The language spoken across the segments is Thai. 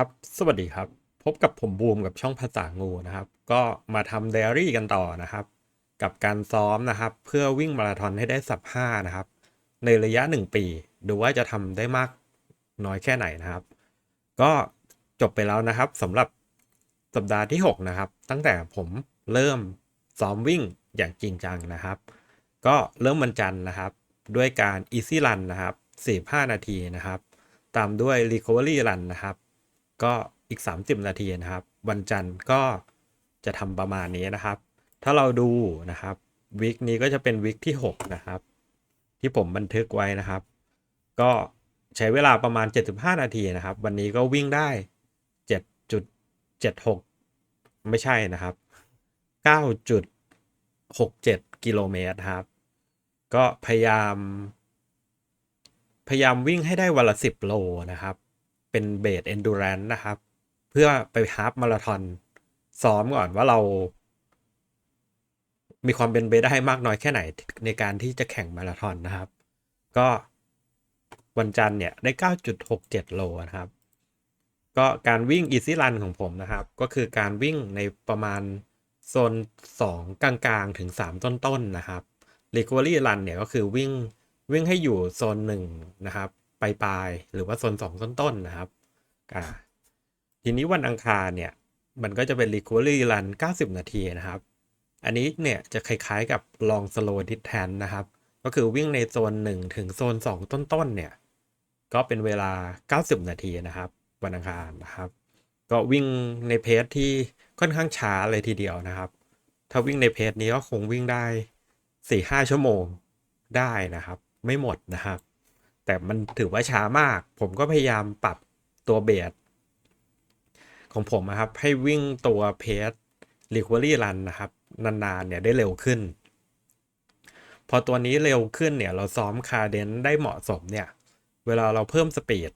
ครับสวัสดีครับ พบกับผมบูมกับช่องภาษางูนะครับ ก็มาทำไดอารี่กันต่อนะครับ กับการซ้อมนะครับ เพื่อวิ่งมาราธอนให้ได้สับห้านะครับ ในระยะ 1 ปี ดูว่าจะทำได้มากน้อยแค่ไหนนะครับ ก็จบไปแล้วนะครับสำหรับสัปดาห์ที่ 6 นะครับ ตั้งแต่ผมเริ่มซ้อมวิ่งอย่างจริงจังนะครับ ก็เริ่มวันจันทร์นะครับ ด้วยการ Easy Run นะครับ 45 นาทีนะครับ ตามด้วย Recovery Run นะครับ ก็อีก 30 นาทีนะครับ วันจันทร์ก็จะทำประมาณนี้นะครับ ถ้าเราดูนะครับวิกนี้ก็จะเป็นวิกที่ 6 นะครับ ที่ผมบันทึกไว้นะครับ ก็ใช้เวลาประมาณ 75 นาทีนะครับ วันนี้ก็วิ่งได้ 7.76 ไม่ใช่นะครับ 9.67 กิโลเมตรครับ ก็พยายาม พยายามวิ่งให้ได้วันละ 10 โลนะครับ เป็นเบสเอนดูแรนนะครับ เพื่อไปฮาฟมาราธอนซ้อมก่อนว่าเรา มีความเป็นไปได้มากน้อยแค่ไหนในการที่จะแข่งมาราธอนนะครับ ก็วันจันทร์เนี่ยได้ 9.67 โลนะครับ ก็การวิ่ง Easy Run ของผมนะครับ ก็คือการวิ่งในประมาณโซน 2 กลางๆ ถึง 3 ต้นๆนะครับ Recovery Run เนี่ยก็คือวิ่งวิ่งให้อยู่โซน 1 นะครับ ปลายๆหรือว่าโซน2ต้นๆนะครับอ่าทีนี้วันอังคารเนี่ย มันก็จะเป็น Recovery Run 90 นาทีนะครับ อันนี้เนี่ยจะคล้ายๆกับ Long Slow Distance นะครับ ก็คือวิ่งในโซน 1 ถึงโซน 2 ต้นๆเนี่ย ก็เป็นเวลา 90 นาทีนะครับ วันอังคารนะครับ ก็วิ่งในเพจที่ค่อนข้างช้าเลยทีเดียวนะครับ ถ้าวิ่งในเพจนี้ก็คงวิ่งได้ 4-5 ชั่วโมงได้นะครับ ไม่หมดนะครับ แต่มันถือว่าช้ามาก ผมก็พยายามปรับตัวเบสของผมนะครับ ให้วิ่งตัวเพจ Recovery Run นะครับ นานๆเนี่ยได้เร็วขึ้น พอตัวนี้เร็วขึ้นเนี่ย เราซ้อมคาเดนได้เหมาะสมเนี่ย เวลาเราเพิ่มสปีด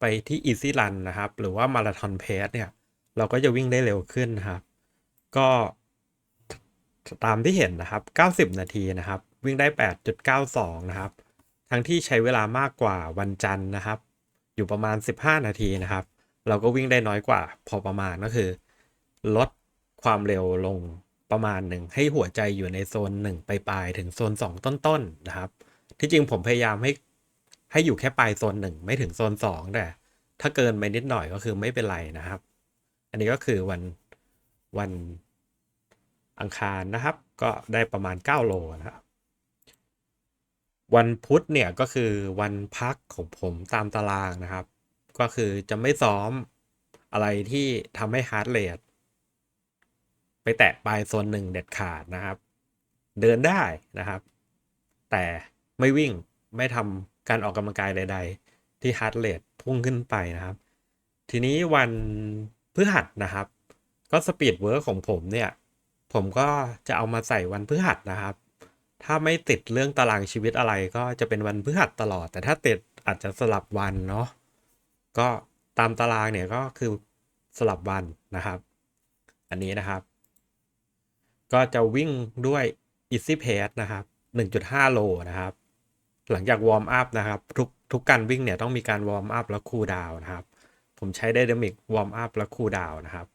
ไปที่ Easy Run นะครับ หรือว่ามาราธอนเพจเนี่ย เราก็จะวิ่งได้เร็วขึ้นนะครับ ก็ตามที่เห็นนะครับ 90 นาทีนะครับ วิ่งได้ 8.92 นะครับ ทั้งที่ใช้เวลามากกว่าวันจันทร์นะครับ อยู่ประมาณ 15 นาทีนะครับ เราก็วิ่งได้น้อยกว่าพอประมาณก็คือ ลดความเร็วลงประมาณหนึ่งให้หัวใจอยู่ในโซน 1 ไปปลายๆถึงโซน 2 ต้นๆนะครับ ที่จริงผมพยายามให้ให้อยู่แค่ปลายโซน 1 ไม่ถึงโซน 2 แต่ถ้าเกินไปนิดหน่อยก็คือไม่เป็นไรนะครับ อันนี้ก็คือวันวันอังคารนะครับ ก็ได้ประมาณ 9 โลนะครับ วันพุธเนี่ยก็คือวันพักของผมตามตารางนะครับ ก็คือจะไม่ซ้อมอะไรที่ทำให้ฮาร์ดเรทไปแตะปลายโซนหนึ่งเด็ดขาดนะครับ เดินได้นะครับ แต่ไม่วิ่งไม่ทำการออกกำลังกายใด ๆ ที่ฮาร์ดเรทพุ่งขึ้นไปนะครับ ทีนี้วันพฤหัสนะครับ ก็สปีดเวิร์กของผมเนี่ย ผมก็จะเอามาใส่วันพฤหัสนะครับ ถ้าไม่ติดเรื่องตารางชีวิตอะไรก็จะเป็นวันพฤหัสตลอด แต่ถ้าติดอาจจะสลับวันเนาะก็ตามตารางเนี่ยก็คือสลับวันนะครับ อันนี้นะครับ ก็จะวิ่งด้วย Easy Pace นะครับ 1.5 โลนะครับ หลังจากวอร์มอัพนะครับ ทุกทุกการวิ่งเนี่ยต้องมีการวอร์มอัพแล้วคูลดาวนะครับ ผมใช้ไดนามิกวอร์มอัพแล้วคูลดาวน์นะครับ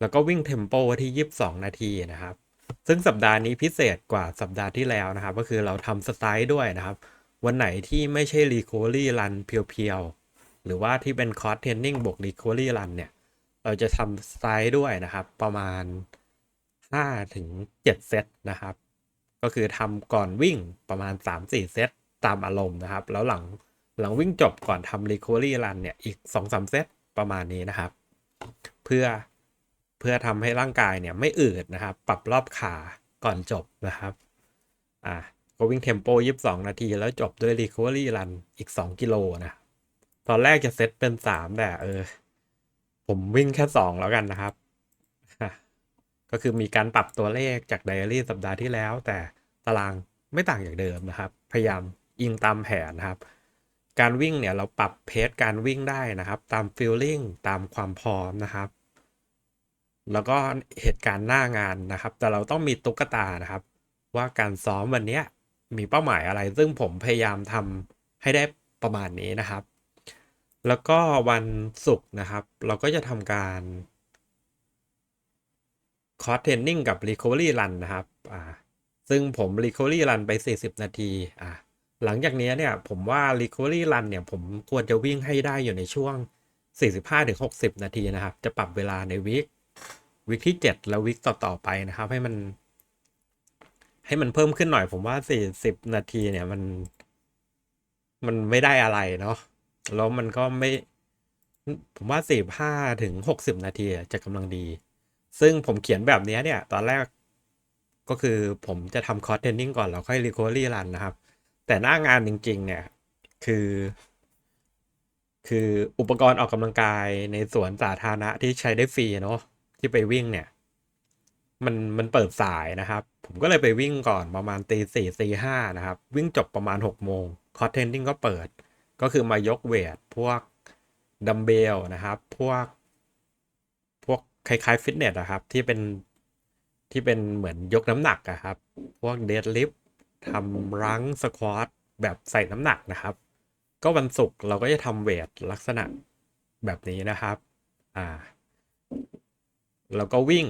แล้วก็วิ่งเทมโปที่ 22 นาทีนะครับ ซึ่งสัปดาห์นี้พิเศษกว่าสัปดาห์ที่แล้วนะครับ ก็คือเราทำสไตล์ด้วยนะครับ วันไหนที่ไม่ใช่ Recovery Run เพียวๆ หรือว่าที่เป็นคอร์สเทรนนิ่งบวก Recovery Run เนี่ย เราจะทำสไตล์ด้วยนะครับ ประมาณ 5 ถึง 7 เซตนะครับ ก็คือทำก่อนวิ่งประมาณ 3-4 เซตตามอารมณ์นะครับ แล้วหลังหลังวิ่งจบก่อนทำ Recovery Run เนี่ย อีก 2-3 เซตประมาณนี้นะครับ เพื่อ พื่อทำให้ร่างกายเนี่ยไม่อืดนะครับ ปรับรอบขาก่อนจบนะครับอ่าก็วิ่งเทมโป22 นาที แล้วจบด้วย Recovery Run อีก 2 กิโลนะ ตอนแรกจะเซตเป็น 3 แต่เออ ผมวิ่งแค่ 2 แล้วกันนะครับ ก็คือมีการปรับตัวเลขจากไดอารี่สัปดาห์ที่แล้ว แต่ตารางไม่ต่างจากเดิมนะครับ พยายามอิงตามแผนนะครับ การวิ่งเนี่ยเราปรับเพจการวิ่งได้นะครับ ตามฟีลลิ่งตามความพร้อมนะครับ แล้วก็เหตุการณ์หน้างานนะครับ แต่เราต้องมีตุ๊กตานะครับ ว่าการซ้อมวันนี้มีเป้าหมายอะไร ซึ่งผมพยายามทำให้ได้ประมาณนี้นะครับ แล้วก็วันศุกร์นะครับ เราก็จะทำการคอร์สเทรนนิ่งกับ Recovery Run นะครับอ่าซึ่งผม Recovery Run ไป 40 นาทีอ่าหลังจากนี้เนี่ยผมว่า Recovery Run เนี่ยผมควรจะวิ่งให้ได้อยู่ในช่วง 45-60 นาทีนะครับ จะปรับเวลาในวิค วิคที่ 7 แล้ววิคต่อๆไปนะครับ ให้มัน ให้มันเพิ่มขึ้นหน่อย ผมว่า40นาทีเนี่ยมัน มันไม่ได้อะไรเนาะแล้วมันก็ไม่ ผมว่า45ถึง60นาทีจะกำลังดี ซึ่งผมเขียนแบบนี้เนี่ย ตอนแรกก็คือผมจะทำคอร์สเทรนนิ่งก่อนแล้วค่อย Recovery Run นะครับ แต่หน้างานจริง ๆ เนี่ย คือ คืออุปกรณ์ออกกำลังกายในสวนสาธารณะที่ใช้ได้ฟรีเนาะ ที่ไปวิ่งเนี่ย มันมันเปิดสายนะครับ ผมก็เลยไปวิ่งก่อนประมาณตีสี่ตีห้านะครับ วิ่งจบประมาณหกโมงคอร์เทนนิ่งก็เปิด ก็คือมายกเวทพวกดัมเบลนะครับ พวก พวกคล้ายๆฟิตเนสอะครับ ที่เป็นที่เป็นเหมือนยกน้ำหนักอะครับ พวกเดดลิฟทำรั้งสควอตแบบใส่น้ำหนักนะครับ ก็วันศุกร์เราก็จะทำเวทลักษณะแบบนี้นะครับ อ่า แล้วก็วิ่ง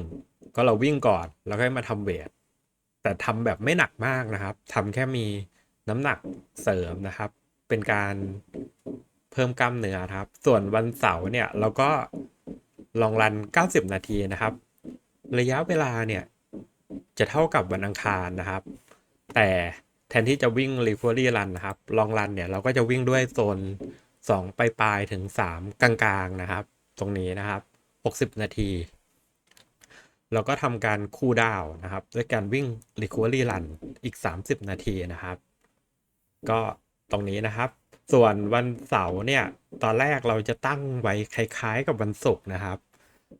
ก็เราวิ่งก่อน แล้วก็มาทำเวท แต่ทำแบบไม่หนักมากนะครับทำแค่มีน้ำหนักเสริมนะครับ เป็นการเพิ่มกล้ามเนื้อครับ ส่วนวันเสาร์เนี่ยเราก็ลองรัน 90 นาทีนะครับ ระยะเวลาเนี่ยจะเท่ากับวันอังคารนะครับ แต่แทนที่จะวิ่ง recovery run นะครับ ลองรันเนี่ยเราก็จะวิ่งด้วยโซน 2 ปลายๆถึง 3 กลางๆนะครับ ตรงนี้นะครับ 60 นาที เราก็ทำการคูลดาวนะครับ ด้วยการวิ่ง recovery run อีก 30 นาทีนะครับ ก็ตรงนี้นะครับ ส่วนวันเสาร์เนี่ย ตอนแรกเราจะตั้งไว้คล้ายๆกับวันศุกร์นะครับ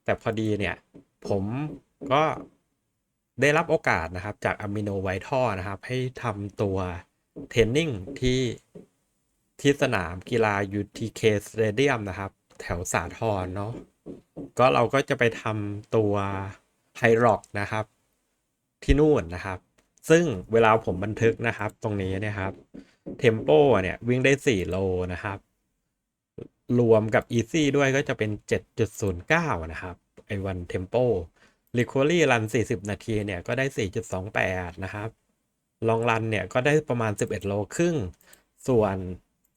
แต่พอดีเนี่ย ผมก็ได้รับโอกาสนะครับ จากอะมิโนไวท์ท่อนะครับ ให้ทำตัวเทรนนิ่งที่ที่สนามกีฬา UTK Stadium นะครับ แถวสาทรเนาะก็เราก็จะไปทำตัว ไฮร็อกนะครับ ที่นู่นนะครับ ซึ่งเวลาผมบันทึกนะครับ ตรงนี้เนี่ยครับเทมโปเนี่ยวิ่งได้ 4 โลนะครับ รวมกับ Easy ด้วยก็จะเป็น 7.09 นะครับไอวันเทมโป Recovery Run 40 นาทีเนี่ยก็ได้ 4.28 นะครับลองรันเนี่ยก็ได้ประมาณ 11 โลครึ่ง ส่วน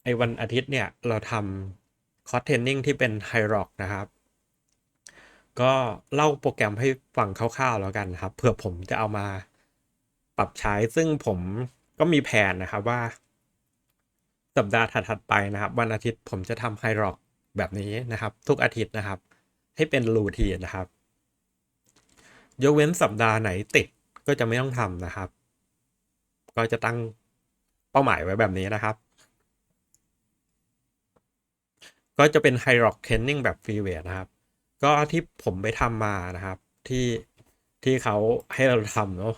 ไอวันอาทิตย์เนี่ยเราทำคอร์สเทรนนิ่งที่เป็นไฮร็อกนะครับ ก็เล่าโปรแกรมให้ฟังคร่าวๆแล้วกันครับเผื่อผมจะเอามาปรับใช้ซึ่งผมก็มีแผนนะครับว่า สัปดาห์ถัดๆไปนะครับ วันอาทิตย์ผมจะทำไฮร็อกแบบนี้นะครับ ทุกอาทิตย์นะครับ ให้เป็นรูทีนนะครับ ยกเว้นสัปดาห์ไหนติดก็จะไม่ต้องทำนะครับ ก็จะตั้งเป้าหมายไว้แบบนี้นะครับ ก็จะเป็นไฮร็อกเทรนนิ่งแบบฟรีเวทนะครับ ก็ที่ผมไปทำมานะครับ ที่ที่เขาให้เราทำเนาะ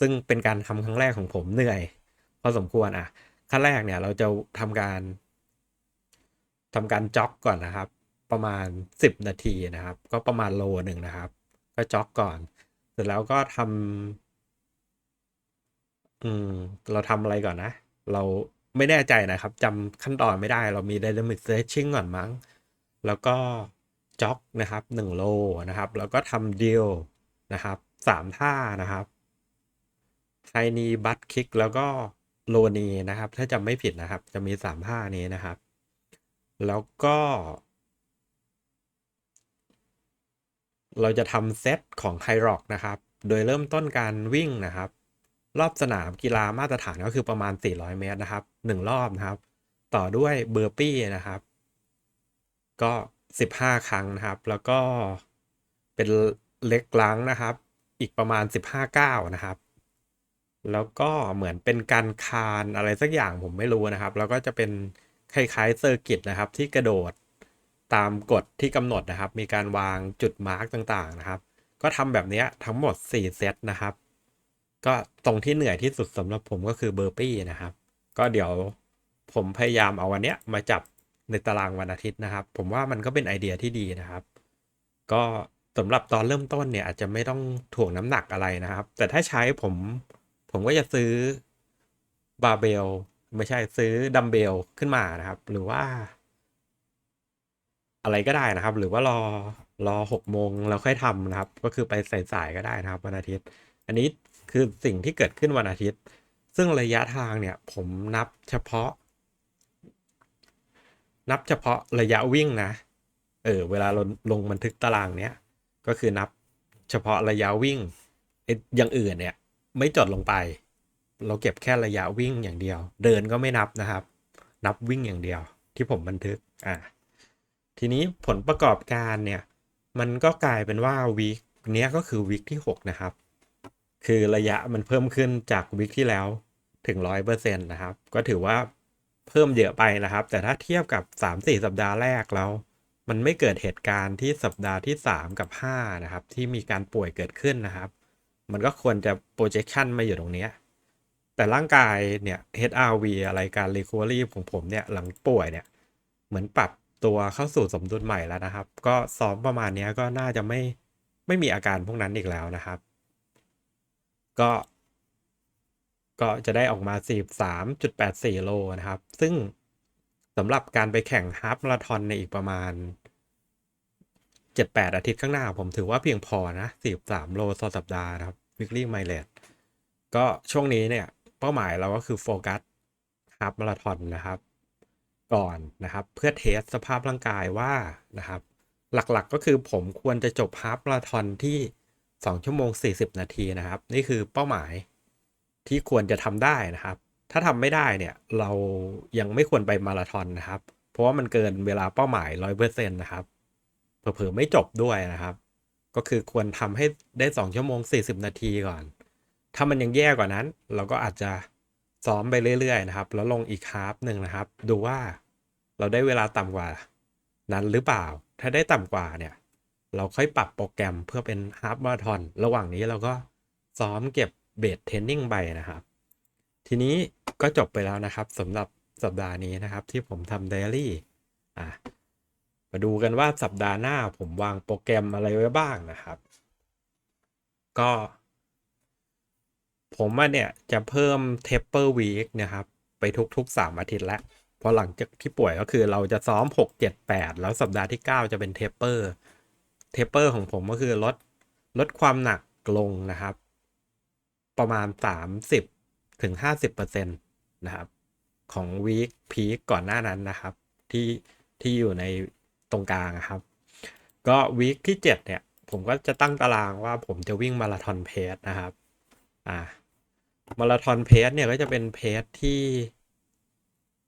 ซึ่งเป็นการทำครั้งแรกของผมเหนื่อยพอสมควรอะขั้นแรกเนี่ยเราจะทำการทำการจ็อกก่อนนะครับ ประมาณ 10 นาทีนะครับ ก็ประมาณโลหนึ่งนะครับ ก็จ็อกก่อน เสร็จแล้วก็ทำอืม เราทำอะไรก่อนนะ เราไม่แน่ใจนะครับจำขั้นตอนไม่ได้ เรามี dynamic stretching ก่อนมั้ง แล้วก็ จ็อกนะครับ1โลนะครับ แล้วก็ทำเดีลนะครับ3ท่านะครับไฮนีบัตคิกแล้วก็โลนีนะครับ ถ้าจำไม่ผิดนะครับ จะมีสามท่านี้นะครับ แล้วก็ เราจะทำเซตของไฮร็อกนะครับ โดยเริ่มต้นการวิ่งนะครับ รอบสนามกีฬามาตรฐานก็คือประมาณ 400 เมตรนะครับ 1 รอบนะครับ ต่อด้วยเบอร์ปี้นะครับ ก็ 15 ครั้งนะครับ แล้วก็เป็นเล็กล้างนะครับ อีกประมาณ 15ก้าวนะครับ แล้วก็เหมือนเป็นการคานอะไรสักอย่างผมไม่รู้นะครับ แล้วก็จะเป็นคล้ายๆเซอร์กิตนะครับ ที่กระโดดตามกฎที่กำหนดนะครับ มีการวางจุดมาร์กต่างๆนะครับ ก็ทำแบบนี้ทั้งหมด 4 เซตนะครับ ก็ตรงที่เหนื่อยที่สุดสำหรับผมก็คือเบอร์ปี้นะครับ ก็เดี๋ยวผมพยายามเอาวันเนี้ยมาจับ ในตารางวันอาทิตย์นะครับ ผมว่ามันก็เป็นไอเดียที่ดีนะครับ ก็สำหรับตอนเริ่มต้นเนี่ยอาจจะไม่ต้องถ่วงน้ำหนักอะไรนะครับ แต่ถ้าใช้ผมผมก็จะซื้อบาร์เบลไม่ใช่ซื้อดัมเบลขึ้นมานะครับ หรือว่า อะไรก็ได้นะครับ หรือว่ารอรอหกโมงแล้วค่อยทำนะครับ ก็คือไปสายๆก็ได้นะครับ วันอาทิตย์ อันนี้คือสิ่งที่เกิดขึ้นวันอาทิตย์ ซึ่งระยะทางเนี่ย ผมนับเฉพาะ นับเฉพาะระยะวิ่งนะ เออ เวลาลงลงบันทึกตารางเนี้ย ก็คือนับเฉพาะระยะวิ่งไอ้อย่างอื่นเนี่ย ไม่จดลงไป เราเก็บแค่ระยะวิ่งอย่างเดียว เดินก็ไม่นับนะครับ นับวิ่งอย่างเดียว ที่ผมบันทึก อ่า ทีนี้ผลประกอบการเนี่ย มันก็กลายเป็นว่าวีคเนี้ยก็คือวีคที่ 6 นะครับ คือระยะมันเพิ่มขึ้นจากวีคที่แล้วถึงร้อยเปอร์เซ็นต์นะครับ ก็ถือว่า เพิ่มเยอะไปนะครับ แต่ถ้าเทียบกับ 3-4 สัปดาห์แรกแล้ว มันไม่เกิดเหตุการณ์ที่สัปดาห์ที่ 3 กับ 5 นะครับ ที่มีการป่วยเกิดขึ้นนะครับ มันก็ควรจะ projection มาอยู่ตรงนี้ แต่ร่างกายเนี่ย HRV อะไรการ recovery ของผมเนี่ยหลังป่วยเนี่ยเหมือนปรับตัวเข้าสู่สมดุลใหม่แล้วนะครับ ก็ซ้อมประมาณนี้ก็น่าจะไม่ไม่มีอาการพวกนั้นอีกแล้วนะครับ ก็ ก็จะได้ออกมา 43.84 โลนะครับ ซึ่งสำหรับการไปแข่งฮาฟมาราธอนในอีกประมาณ 7-8 อาทิตย์ข้างหน้า ผมถือว่าเพียงพอนะ 43 โลต่อสัปดาห์นะครับ weekly mileage ก็ช่วงนี้เนี่ยเป้าหมายเราก็คือโฟกัสฮาฟมาราธอนนะครับ ก่อนนะครับ เพื่อเทสสภาพร่างกายว่านะครับ หลักๆก็คือผมควรจะจบฮาฟมาราธอนที่ 2 ชั่วโมง 40 นาทีนะครับ นี่คือเป้าหมาย ที่ควรจะทำได้นะครับ ถ้าทำไม่ได้เนี่ยเรายังไม่ควรไปมาราธอนนะครับ เพราะว่ามันเกินเวลาเป้าหมาย100%นต์นะครับเผลอๆไม่จบด้วยนะครับ ก็คือควรทำให้ได้2ชั่วโมง40นาทีก่อน ถ้ามันยังแย่กว่านั้น เราก็อาจจะซ้อมไปเรื่อยๆนะครับ แล้วลงอีกฮาฟหนึ่งนะครับ ดูว่าเราได้เวลาต่ำกว่านั้นหรือเปล่า ถ้าได้ต่ำกว่าเนี่ย เราค่อยปรับโปรแกรมเพื่อเป็นฮาฟมาราธอน ระหว่างนี้เราก็ซ้อมเก็บ เบสเทรนนิ่งไปนะครับ ทีนี้ก็จบไปแล้วนะครับสำหรับสัปดาห์นี้นะครับ ที่ผมทำไดอารี่อะมาดูกันว่าสัปดาห์หน้าผมวางโปรแกรมอะไรไว้บ้างนะครับ ก็ ผมว่าเนี่ยจะเพิ่มเทปเปอร์วีคนะครับ ไปทุกๆ 3 อาทิตย์แล้วพราะหลังจากที่ป่วยก็คือเราจะซ้อม 6 7 8 แล้วสัปดาห์ที่ 9 จะเป็นเทปเปอร์ เทปเปอร์ของผมก็คือลดลดความหนักลงนะครับ ประมาณ 30ถึง50%นะครับ ของวีคพีคก่อนหน้านั้นนะครับ ที่ที่อยู่ในตรงกลางครับ ก็วีคที่ 7 เนี่ย ผมก็จะตั้งตารางว่าผมจะวิ่งมาราธอนเพสนะครับ อ่ามาราธอนเพสเนี่ยก็จะเป็นเพสที่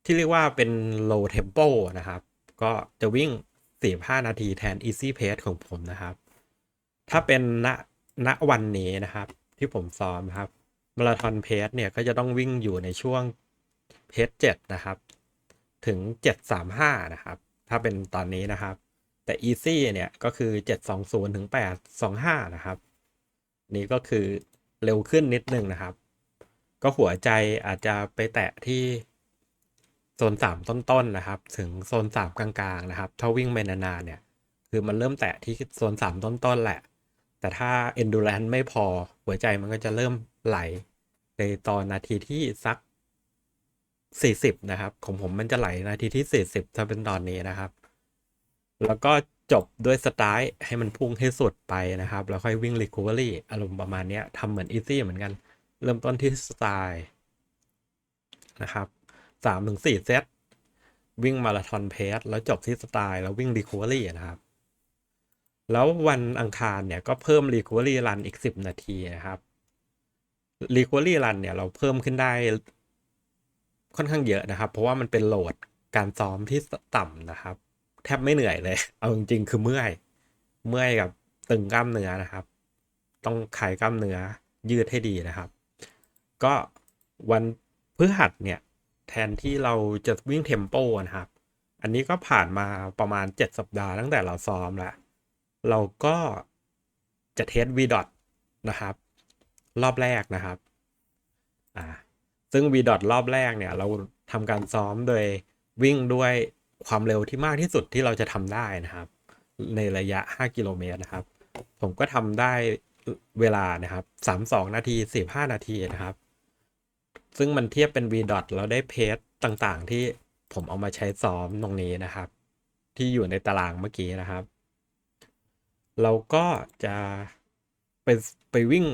ที่เรียกว่าเป็น low tempo นะครับ ก็จะวิ่ง 45 นาทีแทน easy pace ของผมนะครับ ถ้าเป็นณณวันนี้นะครับ ที่ผมซ้อมครับมาราธอนเพสเนี่ยก็จะต้องวิ่งอยู่ในช่วงเพส7นะครับ ถึง735นะครับ ถ้าเป็นตอนนี้นะครับ แต่ easy เนี่ยก็คือ720ถึง825นะครับ นี่ก็คือเร็วขึ้นนิดนึงนะครับ ก็หัวใจอาจจะไปแตะที่โซนสามต้นๆนะครับ ถึงโซนสามกลางๆนะครับ ถ้าวิ่งไปนานๆเนี่ย คือมันเริ่มแตะที่โซนสามต้นๆแหละ แต่ถ้า endurance ไม่พอหัวใจมันก็จะเริ่มไหลในตอนนาทีที่สัก 40 นะครับ ของผมมันจะไหลนาทีที่ 40 ถ้าเป็นตอนนี้นะครับ แล้วก็จบด้วยสไตล์ให้มันพุ่งให้สุดไปนะครับ แล้วค่อยวิ่ง recovery อารมณ์ประมาณนี้ทำเหมือน easy เหมือนกัน เริ่มต้นที่สไตล์นะครับสามถึงสี่เซตวิ่งมาราธอนเพสแล้วจบที่สไตล์แล้ววิ่ง recovery นะครับ แล้ววันอังคารเนี่ยก็เพิ่ม recovery run อีก 10 นาทีนะครับ recovery run เนี่ยเราเพิ่มขึ้นได้ค่อนข้างเยอะนะครับ เพราะว่ามันเป็นโหลดการซ้อมที่ต่ำนะครับ แทบไม่เหนื่อยเลย เอาจริงๆ คือเมื่อย เมื่อยกับตึงกล้ามเนื้อนะครับ ต้องขายกล้ามเนื้อยืดให้ดีนะครับ ก็วันพฤหัสเนี่ยแทนที่เราจะวิ่งเทมโปนะครับ อันนี้ก็ผ่านมาประมาณ 7 สัปดาห์ตั้งแต่เราซ้อมแล้ว เราก็จะเทส v d o t นะครับ รอบแรกนะครับอ่าซึ่ง v d o t รอบแรกเนี่ย เราทำการซ้อมโดยวิ่งด้วยความเร็วที่มากที่สุดที่เราจะทำได้นะครับ ในระยะ 5 กิโลเมตรนะครับ ผมก็ทำได้เวลานะครับ 32 นาที 45 นาทีนะครับ ซึ่งมันเทียบเป็น v d o t แล้วได้เพจต่างๆ ที่ผมเอามาใช้ซ้อมตรงนี้นะครับ ที่อยู่ในตารางเมื่อกี้นะครับ เราก็จะไปไปวิ่ง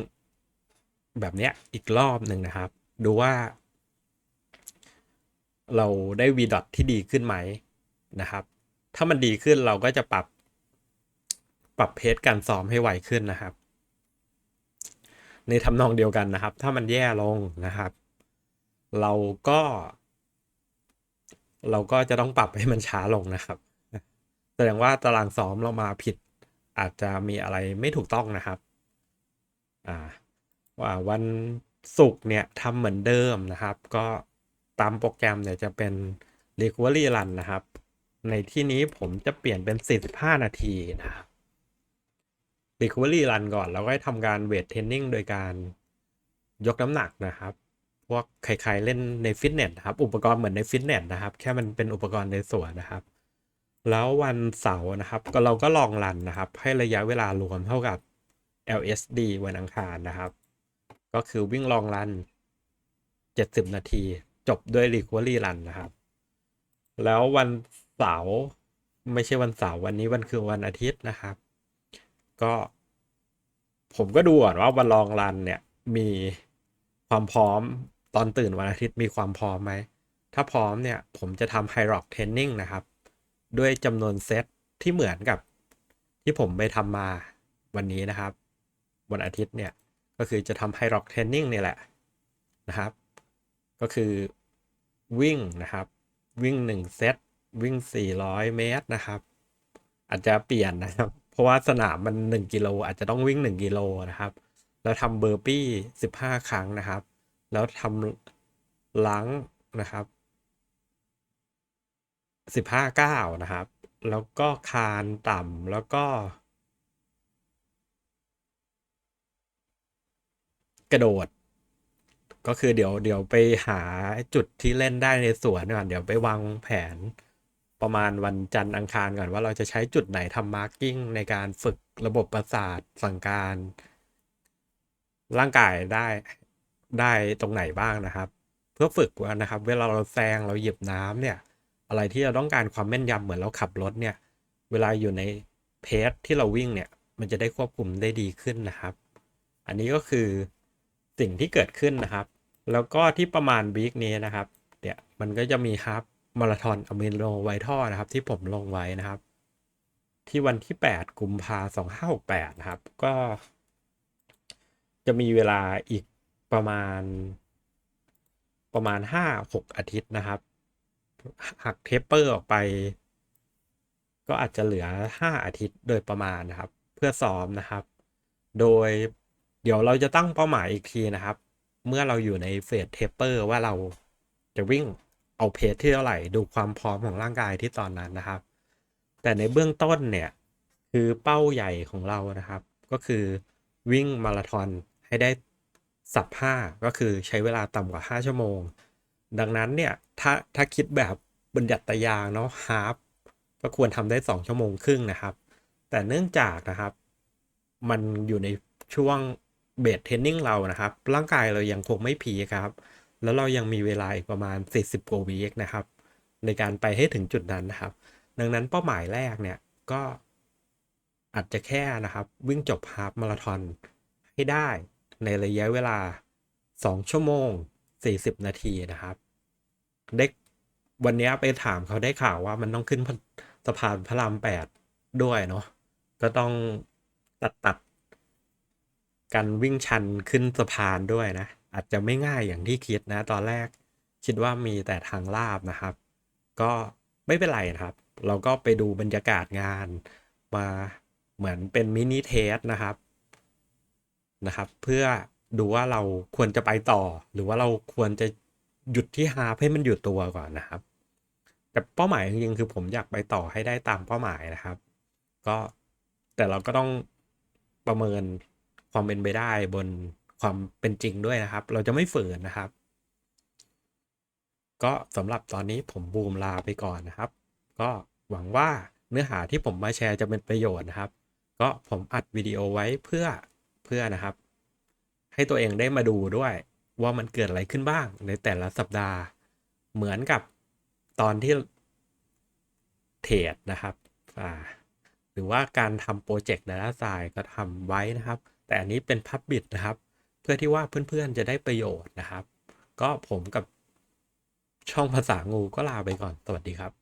แบบเนี้ยอีกรอบหนึ่งนะครับ ดูว่า เราได้ v ดอทที่ดีขึ้นไหมนะครับ ถ้ามันดีขึ้นเราก็จะปรับ ปรับเพจการซ้อมให้ไวขึ้นนะครับ ในทำนองเดียวกันนะครับ ถ้ามันแย่ลงนะครับ เราก็ เราก็จะต้องปรับให้มันช้าลงนะครับ แสดงว่าตารางซ้อมเรามาผิด อาจจะมีอะไรไม่ถูกต้องนะครับอ่าว่าวันศุกร์เนี่ยทำเหมือนเดิมนะครับ ก็ตามโปรแกรมเนี่ยจะเป็น Recovery Run นะครับ ในที่นี้ผมจะเปลี่ยนเป็น 45 นาทีนะครับ Recovery Run ก่อน แล้วก็ทำการเวทเทรนนิ่งโดยการยกน้ำหนักนะครับ พวกใครๆเล่นในฟิตเนสนะครับ อุปกรณ์เหมือนในฟิตเนสนะครับ แค่มันเป็นอุปกรณ์ในสวนนะครับ แล้ววันเสาร์นะครับ ก็เราก็ลองรันนะครับ ให้ระยะเวลารวมเท่ากับ LSD วันอังคารนะครับ ก็คือวิ่งลองรัน 70 นาที จบด้วย Recovery Run นะครับ แล้ววันเสาร์ไม่ใช่วันเสาร์วันนี้วันคือวันอาทิตย์นะครับ ก็ ผมก็ดูก่อนว่าวันลองรันเนี่ยมีความพร้อมตอนตื่นวันอาทิตย์มีความพร้อมไหม ถ้าพร้อมเนี่ย ผมจะทำไฮร็อกเทรนนิ่งนะครับ ด้วยจำนวนเซตที่เหมือนกับที่ผมไปทำมาวันนี้นะครับวันอาทิตย์เนี่ย ก็คือจะทำไฮร็อกเทรนนิ่งเนี่ยแหละนะครับ ก็คือวิ่งนะครับ วิ่ง 1 เซตวิ่ง 400 เมตรนะครับ อาจจะเปลี่ยนนะครับ เพราะว่าสนามมัน 1 กิโล อาจจะต้องวิ่ง 1 กิโลนะครับ แล้วทำเบอร์ปี้ 15 ครั้งนะครับ แล้วทำล้างนะครับ 15ก้านะครับ แล้วก็คานต่ำแล้วก็ กระโดด ก็คือเดี๋ยวเดี๋ยวไปหาจุดที่เล่นได้ในสวนก่อนเดี๋ยวไปวางแผนประมาณวันจันทร์อังคารก่อนว่าเราจะใช้จุดไหนทำมาร์กิ้งในการฝึกระบบประสาทสั่งการ ร่างกายได้ได้ตรงไหนบ้างนะครับ เพื่อฝึกว่านะครับ เวลาเราแซงเราหยิบน้ำเนี่ย อะไรที่เราต้องการความแม่นยำเหมือนเราขับรถเนี่ย เวลาอยู่ในเพจที่เราวิ่งเนี่ย มันจะได้ควบคุมได้ดีขึ้นนะครับ อันนี้ก็คือสิ่งที่เกิดขึ้นนะครับ แล้วก็ที่ประมาณวีคนี้นะครับเนี่ยมันก็จะมีครับมาราธอนอเมโลไวท่อนะครับ ที่ผมลงไว้นะครับ ที่วันที่ 8 กุมภาสองห้าหกแปดนะครับ ก็ จะมีเวลาอีกประมาณ ประมาณห้าหกอาทิตย์นะครับ หักเทปเปอร์ออกไป ก็อาจจะเหลือ 5 อาทิตย์โดยประมาณนะครับ เพื่อซ้อมนะครับ โดยเดี๋ยวเราจะตั้งเป้าหมายอีกทีนะครับ เมื่อเราอยู่ในเฟสเทปเปอร์ว่าเราจะวิ่งเอาเพจที่เท่าไหร่ดูความพร้อมของร่างกายที่ตอนนั้นนะครับ แต่ในเบื้องต้นเนี่ยคือเป้าใหญ่ของเรานะครับ ก็คือวิ่งมาราธอนให้ได้สับห้าก็คือใช้เวลาต่ำกว่า 5 ชั่วโมง ดังนั้นเนี่ยถ้าถ้าคิดแบบบัญญัติยางเนาะฮาร์ฟก็ควรทำได้ 2 ชั่วโมงครึ่งนะครับ แต่เนื่องจากนะครับ มันอยู่ในช่วงเบสเทรนนิ่งเรานะครับ ร่างกายเรายังคงไม่พีครับ แล้วเรายังมีเวลาอีกประมาณ 40กว่าวีคนะครับ ในการไปให้ถึงจุดนั้นนะครับ ดังนั้นเป้าหมายแรกเนี่ยก็อาจจะแค่นะครับ วิ่งจบฮาฟมาราธอนให้ได้ในระยะเวลา 2 ชั่วโมง 40 นาทีนะครับ เด็กวันนี้ไปถามเขาได้ข่าวว่ามันต้องขึ้นสะพานพระราม8ด้วยเนาะก็ต้องตัดตัดการวิ่งชันขึ้นสะพานด้วยนะ อาจจะไม่ง่ายอย่างที่คิดนะ ตอนแรกคิดว่ามีแต่ทางลาบนะครับ ก็ไม่เป็นไรนะครับ เราก็ไปดูบรรยากาศงานมาเหมือนเป็นมินิเทสนะครับนะครับ เพื่อดูว่าเราควรจะไปต่อ หรือว่าเราควรจะ หยุดที่ฮาร์ให้มันหยุดตัวก่อนนะครับ แต่เป้าหมายจริงๆคือผมอยากไปต่อให้ได้ตามเป้าหมายนะครับ ก็แต่เราก็ต้องประเมินความเป็นไปได้บนความเป็นจริงด้วยนะครับ เราจะไม่ฝืนนะครับ ก็สำหรับตอนนี้ผมบูมลาไปก่อนนะครับ ก็หวังว่าเนื้อหาที่ผมมาแชร์จะเป็นประโยชน์นะครับ ก็ผมอัดวิดีโอไว้เพื่อเพื่อนะครับ ให้ตัวเองได้มาดูด้วย ว่ามันเกิดอะไรขึ้นบ้างในแต่ละสัปดาห์ เหมือนกับตอนที่เทรดนะครับอ่าหรือว่าการทำโปรเจกต์ Data s c i e n c e ก็ทำไว้นะครับ แต่อันนี้เป็น Public นะครับ เพื่อที่ว่าเพื่อนๆจะได้ประโยชน์นะครับ ก็ผมกับช่องภาษางูก็ลาไปก่อน สวัสดีครับ